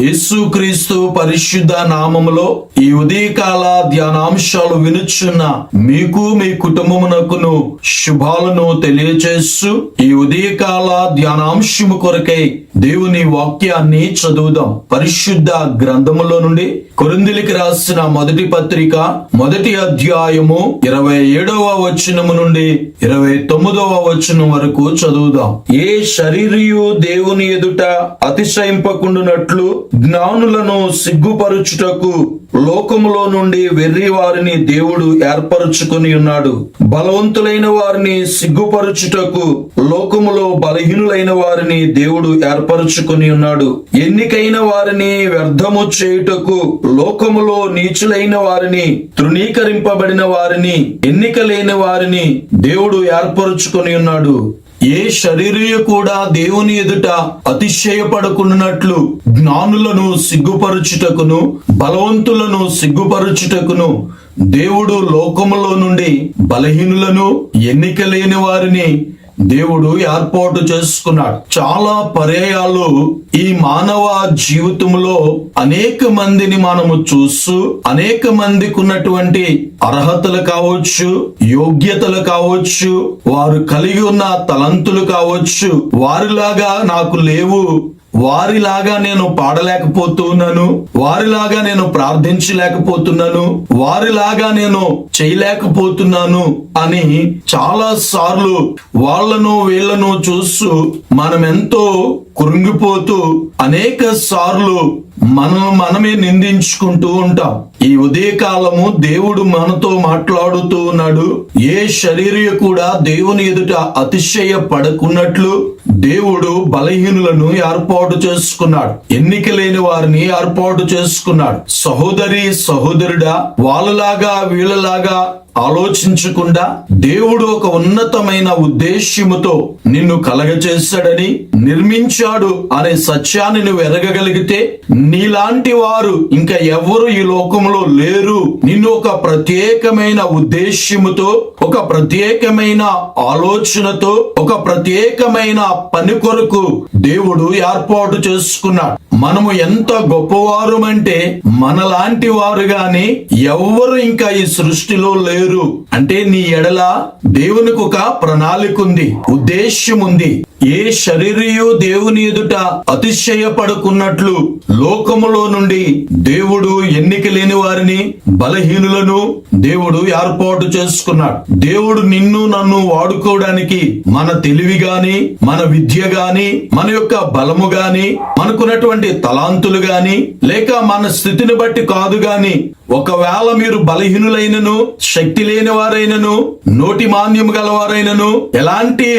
యేసుక్రీస్తు పరిశుద్ధ నామములో ఈ ఉదయకాల ధ్యానాంశాలు వినుచున్న మీకు మీ కుటుంబమునకును శుభాలను తెలియచేస్తూ ఈ ఉదయకాల ధ్యానాంశము కొరకై దేవుని వాక్యాన్ని చదువుదాం. పరిశుద్ధ గ్రంథములో నుండి కొరిందిలికి రాసిన మొదటి పత్రిక మొదటి అధ్యాయము ఇరవై ఏడవ వచనము నుండి ఇరవై తొమ్మిదవ వచనం వరకు చదువుదాం. ఏ శరీరియు దేవుని ఎదుట అతిశయింపకుండునట్లు జ్ఞానులను సిగ్గుపరుచుటకు లోకములో నుండి వెర్రి వారిని దేవుడు ఏర్పరచుకొని ఉన్నాడు. బలవంతులైన వారిని సిగ్గుపరుచుటకు లోకములో బలహీనులైన వారిని దేవుడు ఏర్పరచుకొని ఉన్నాడు. ఎన్నికైన వారిని వ్యర్థము చేయుటకు లోకములో నీచులైన వారిని తృణీకరింపబడిన వారిని ఎన్నిక లేని వారిని దేవుడు ఏర్పరచుకొని ఉన్నాడు. ఏ శరీరయ కూడా దేవుని ఎదుట అతిశయపడకున్నట్లు జ్ఞానులను సిగ్గుపరుచుటకును బలవంతులను సిగ్గుపరుచుటకును దేవుడు లోకములో నుండి బలహీనులను ఎన్నిక లేని వారిని దేవుడు ఏర్పాటు చేసుకున్నాడు. చాలా పర్యాయాలు ఈ మానవ జీవితంలో అనేక మందిని మనము చూస్తూ అనేక మందికి ఉన్నటువంటి అర్హతలు కావచ్చు యోగ్యతలు కావచ్చు వారు కలిగి ఉన్న తలంతులు కావచ్చు వారిలాగా నాకు లేవు వారిలాగా నేను పాడలేకపోతున్నాను వారిలాగా నేను ప్రార్థించలేకపోతున్నాను వారిలాగా నేను చేయలేకపోతున్నాను అని చాలా సార్లు వాళ్ళను వీళ్ళను చూస్తూ మనం ఎంతో కృంగిపోతూ అనేక సార్లు మనం మనమే నిందించుకుంటూ ఉంటాం. ఈ ఉదయకాలము దేవుడు మనతో మాట్లాడుతూ ఉన్నాడు. ఏ శరీర కూడా దేవుని ఎదుట అతిశయ పడకున్నట్లు దేవుడు బలహీనులను ఏర్పాటు చేసుకున్నాడు. ఎన్నిక లేని వారిని ఏర్పాటు చేసుకున్నాడు. సహోదరి సహోదరుడా వాళ్ళలాగా వీళ్ళలాగా ఆలోచించకుండా దేవుడు ఒక ఉన్నతమైన ఉద్దేశ్యముతో నిన్ను కలగచేశాడని నిర్మించాడు అనే సత్యాన్ని నువ్వు ఎరగగలిగితే నీలాంటి వారు ఇంకా ఎవరు ఈ లోకంలో లేరు. నిన్ను ఒక ప్రత్యేకమైన ఉద్దేశ్యముతో ఒక ప్రత్యేకమైన ఆలోచనతో ఒక ప్రత్యేకమైన పని కొరకు దేవుడు ఏర్పాటు చేసుకున్నాడు. మనము ఎంత గొప్పవారుమంటే మనలాంటి వారు గాని ఎవ్వరు ఇంకా ఈ సృష్టిలో లేరు. అంటే నీ ఎడల దేవునికి ఒక ప్రణాళిక ఉంది ఉద్దేశ్యం ఉంది ఏ శరీరయు దేవుని ఎదుట అతిశయపడుకున్నట్లు లోకములో నుండి దేవుడు ఎన్నిక లేని వారిని బలహీనులను దేవుడు ఏర్పాటు చేసుకున్నాడు. దేవుడు నిన్ను నన్ను వాడుకోవడానికి మన తెలివి గాని మన విద్య గాని మన యొక్క బలము గాని మనకున్నటువంటి తలాంతులు గాని లేక మన స్థితిని బట్టి కాదు గాని ఒకవేళ మీరు బలహీనులైనను శక్తి లేని వారైనను నోటి మాన్యము గలవారైనను ఎలాంటి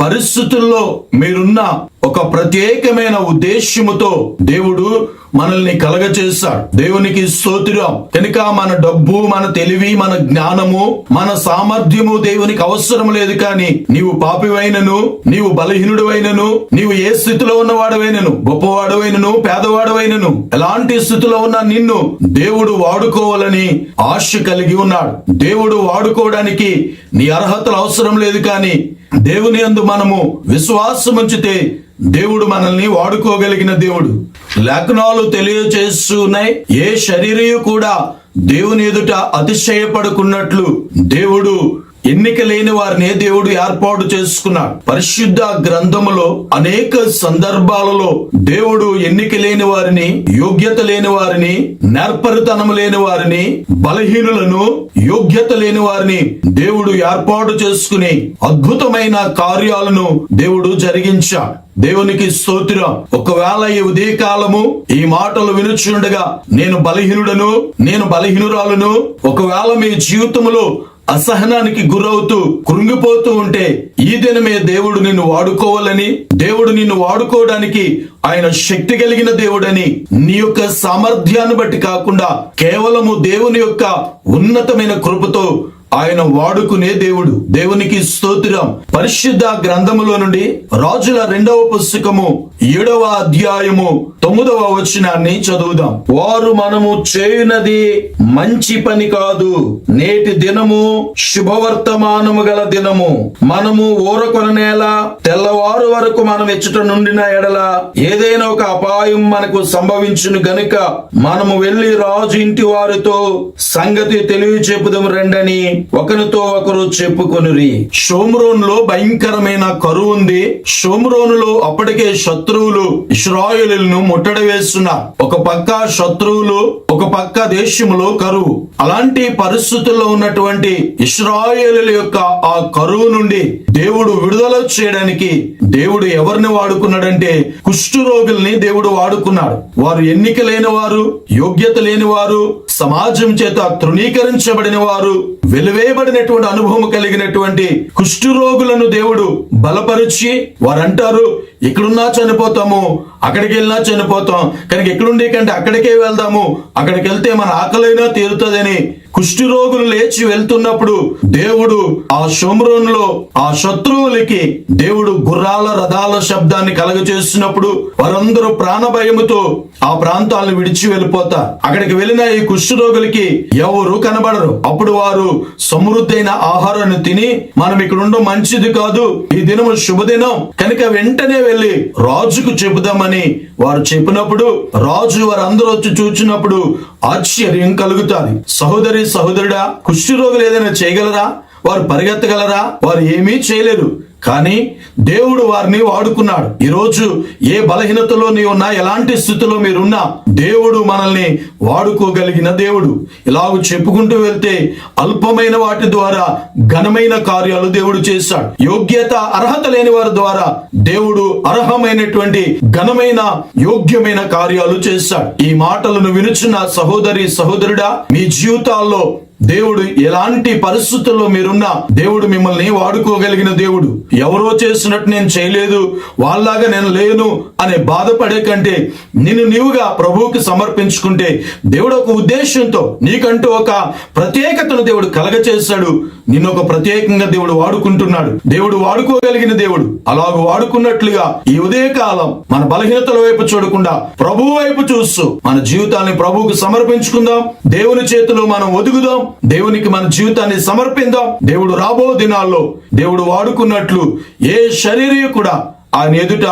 పరిస్థితుల్లో మీరున్న ఒక ప్రత్యేకమైన ఉద్దేశ్యముతో దేవుడు మనల్ని కలగచేస్తాడు దేవునికి స్తోత్రం. కనుక మన డబ్బు మన తెలివి మన జ్ఞానము మన సామర్థ్యము దేవునికి అవసరం లేదు కానీ నీవు పాపివైనను నీవు బలహీనుడువైనను నీవు ఏ స్థితిలో ఉన్నవాడవైనను గొప్పవాడవైనను పేదవాడవైనను ఎలాంటి స్థితిలో ఉన్న నిన్ను దేవుడు వాడుకోవాలని ఆశ కలిగి ఉన్నాడు. దేవుడు వాడుకోవడానికి నీ అర్హతలు అవసరం లేదు కానీ దేవుని అందు మనము విశ్వాసం ఉంచితే దేవుడు మనల్ని వాడుకోగలిగిన దేవుడు. లేఖనాలు తెలియచేస్తున్నాయి ఏ శరీరయు కూడా దేవుని ఎదుట అతిశయపడుకున్నట్లు దేవుడు ఎన్నిక లేని వారిని దేవుడు ఏర్పాటు చేసుకున్నాడు. పరిశుద్ధ గ్రంథములో అనేక సందర్భాలలో దేవుడు ఎన్నిక లేని వారిని యోగ్యత లేని వారిని నేర్పరితనం లేని వారిని బలహీనులను యోగ్యత లేని వారిని దేవుడు ఏర్పాటు చేసుకుని అద్భుతమైన కార్యాలను దేవుడు జరిగించాడు. దేవునికి స్తోత్రం. ఒకవేళ ఈ ఉదయకాలము ఈ మాటలు వినుచుండగా నేను బలహీనుడను నేను బలహీనురాలను ఒకవేళ మీ జీవితంలో అసహనానికి గురవుతూ కృంగిపోతూ ఉంటే ఈ దినమే దేవుడు నిన్ను వాడుకోవాలని దేవుడు నిన్ను వాడుకోవడానికి ఆయన శక్తి కలిగిన దేవుడని నీ యొక్క సామర్థ్యాన్ని బట్టి కాకుండా కేవలము దేవుని యొక్క ఉన్నతమైన కృపతో ఆయన వాడుకునే దేవుడు. దేవునికి స్తోత్రం. పరిశుద్ధ గ్రంథములో నుండి రాజుల రెండవ పుస్తకము ఏడవ అధ్యాయము తొమ్మిదవ వచనాన్ని చదువుదాం. వారు మనము చేయునది మంచి పని కాదు. నేటి దినము శుభవర్తమానము గల దినము. మనము ఊరకొననేల తెల్లవారు వరకు మనం ఎచ్చుట నుండిన ఎడల ఏదైనా ఒక అపాయం మనకు సంభవించును గనుక మనము వెళ్ళి రాజు ఇంటి వారితో సంగతి తెలివి చెప్పుదాం రండని ఒకరితో ఒకరు చెప్పుకొనిరి. షోమ్రోన్లో భయంకరమైన కరువు ఉంది. షోమ్రోనులో అప్పటికే శత్రువులు ఇస్రాయులను ముట్టడి వేస్తున్నారు ఒక పక్క శత్రువులు ఒక పక్క దేశములో కరువు. అలాంటి పరిస్థితుల్లో ఉన్నటువంటి ఇస్రాయేలుల యొక్క ఆ కరువు నుండి దేవుడు విడుదల చేయడానికి దేవుడు ఎవరిని వాడుకున్నాడంటే కుష్ఠరోగుల్ని దేవుడు వాడుకున్నాడు. వారు ఎన్నిక లేని వారు యోగ్యత లేని వారు సమాజం చేత తృణీకరించబడిన వారు వెలువేయబడినటువంటి అనుభవం కలిగినటువంటి కుష్ఠరోగులను దేవుడు బలపరిచి వారంటారు ఇక్కడున్నా చనిపోతాము అక్కడికి వెళ్ళినా చనిపోతాం. కనుక ఎక్కడుండి కంటే అక్కడికే వెళ్దాము. అక్కడికి వెళ్తే మన ఆకలైనా తీరుతుందని కుష్ఠరోగులు లేచి వెళ్తున్నప్పుడు దేవుడు ఆ షోమ్రోన్లో ఆ శత్రువులకి దేవుడు గుర్రాల రథాల శబ్దాన్ని కలగచేస్తున్నప్పుడు వారందరూ ప్రాణ భయముతో ఆ ప్రాంతాలను విడిచి వెళ్ళిపోతా. అక్కడికి వెళ్ళిన ఈ కుష్ఠరోగులకి ఎవరు కనబడరు. అప్పుడు వారు సమృద్ధైన ఆహారాన్ని తిని మనం ఇక్కడ ఉండడం మంచిది కాదు. ఈ దినము శుభదినం. కనుక వెంటనే వెళ్ళి రాజుకు చెబుదామని వారు చెప్పినప్పుడు రాజు వారందరూ వచ్చి చూచినప్పుడు ఆశ్చర్యం కలుగుతాది. సహోదరి సహోదరుడా కుష్ఠరోగులు ఏదైనా చేయగలరా? వారు పరిగెత్తగలరా? వారు ఏమీ చేయలేరు కానీ దేవుడు వారిని వాడుకున్నాడు. ఈరోజు ఏ బలహీనతలో నీ ఉన్నా ఎలాంటి స్థితిలో మీరున్నా దేవుడు మనల్ని వాడుకోగలిగిన దేవుడు. ఇలాగ చెప్పుకుంటూ వెళ్తే అల్పమైన వాటి ద్వారా ఘనమైన కార్యాలు దేవుడు చేశాడు యోగ్యత అర్హత లేని వారి ద్వారా దేవుడు అర్హమైనటువంటి ఘనమైన యోగ్యమైన కార్యాలు చేశాడు ఈ మాటలను వినుచున్న సహోదరి సహోదరుడా మీ జీవితాల్లో దేవుడు ఎలాంటి పరిస్థితుల్లో మీరున్నా దేవుడు మిమ్మల్ని వాడుకోగలిగిన దేవుడు. ఎవరో చేసినట్టు నేను చేయలేదు వాళ్ళలాగా నేను లేను అనే బాధపడే కంటే నిన్ను నీవుగా ప్రభువుకి సమర్పించుకుంటే దేవుడు ఒక ఉద్దేశంతో నీకంటూ ఒక ప్రత్యేకతను దేవుడు కలగచేశాడు. నిన్ను ఒక ప్రత్యేకంగా దేవుడు వాడుకుంటున్నాడు. దేవుడు వాడుకోగలిగిన దేవుడు. అలాగ వాడుకున్నట్లుగా ఈ ఉదయకాలం మన బలహీనతల వైపు చూడకుండా ప్రభు వైపు చూస్తూ మన జీవితాన్ని ప్రభువుకు సమర్పించుకుందాం. దేవుని చేతిలో మనం ఒదుగుదాం. దేవునికి మన జీవితాన్ని సమర్పిందాం. దేవుడు రాబో దినాల్లో దేవుడు వాడుకున్నట్లు ఏ శరీరీ కూడా ఆయన ఎదుట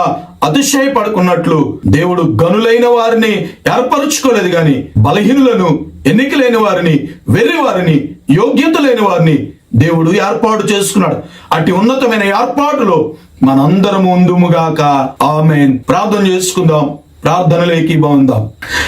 అతిశయపడుకున్నట్లు దేవుడు గనులైన వారిని ఏర్పరచుకోలేదు గాని బలహీనులను ఎన్నికలేని వారిని వెర్రి వారిని యోగ్యత లేని వారిని దేవుడు ఏర్పాటు చేసుకున్నాడు. అట్టి ఉన్నతమైన ఏర్పాటులో మనందరం ఉందుముగాక. ఆమె ప్రార్థన చేసుకుందాం. ప్రార్థనలేకి బాగుందాం.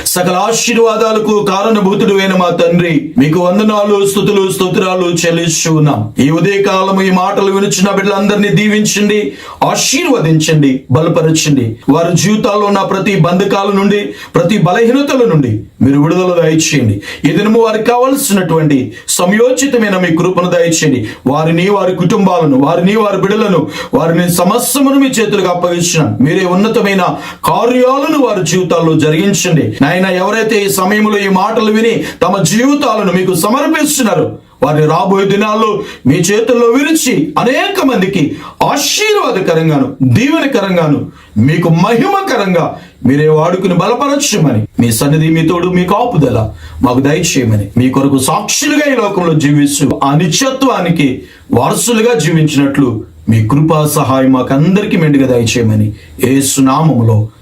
సకల ఆశీర్వాదాలకు కారణభూతుడు అయిన మా తండ్రి మీకు వందనాలు స్థుతులు స్తోత్రాలు చెల్లిస్తూ ఉన్నాం. ఈ ఉదయకాలం ఈ మాటలు వినుచున్న బిడ్డలందరినీ దీవించండి ఆశీర్వదించండి బలపరచండి. వారి జీవితాల్లో ఉన్న ప్రతి బంధకాల నుండి ప్రతి బలహీనతల నుండి మీరు విడుదల దయచేయండి. ఈ దినము వారికి కావలసినటువంటి సమయోచితమైన మీ కృపను దయచేయండి. వారిని వారి కుటుంబాలను వారిని వారి బిడలను వారిని సమస్యమును మీ చేతులకు అప్పగించిన. మీరే ఉన్నతమైన కార్యాలను వారి జీవితాల్లో జరిగించండి. నాయన ఎవరైతే ఈ సమయంలో ఈ మాటలు విని తమ జీవితాలను మీకు సమర్పిస్తున్నారు వారిని రాబోయే దినాల్లో మీ చేతుల్లో విరిచి అనేక మందికి ఆశీర్వాదకరంగాను దీవెనకరంగాను మీకు మహిమకరంగా మీరే వాడుకుని బలపరచమని మీ సన్నిధి మీ తోడు మీ కాపుదల మాకు దయచేయమని మీ కొరకు సాక్షులుగా ఈ లోకంలో జీవిస్తూ ఆ నిత్యత్వానికి వారసులుగా జీవించినట్లు మీ కృపా సహాయం మాకందరికీ మెండుగా దయచేయమని ఏ సునామములో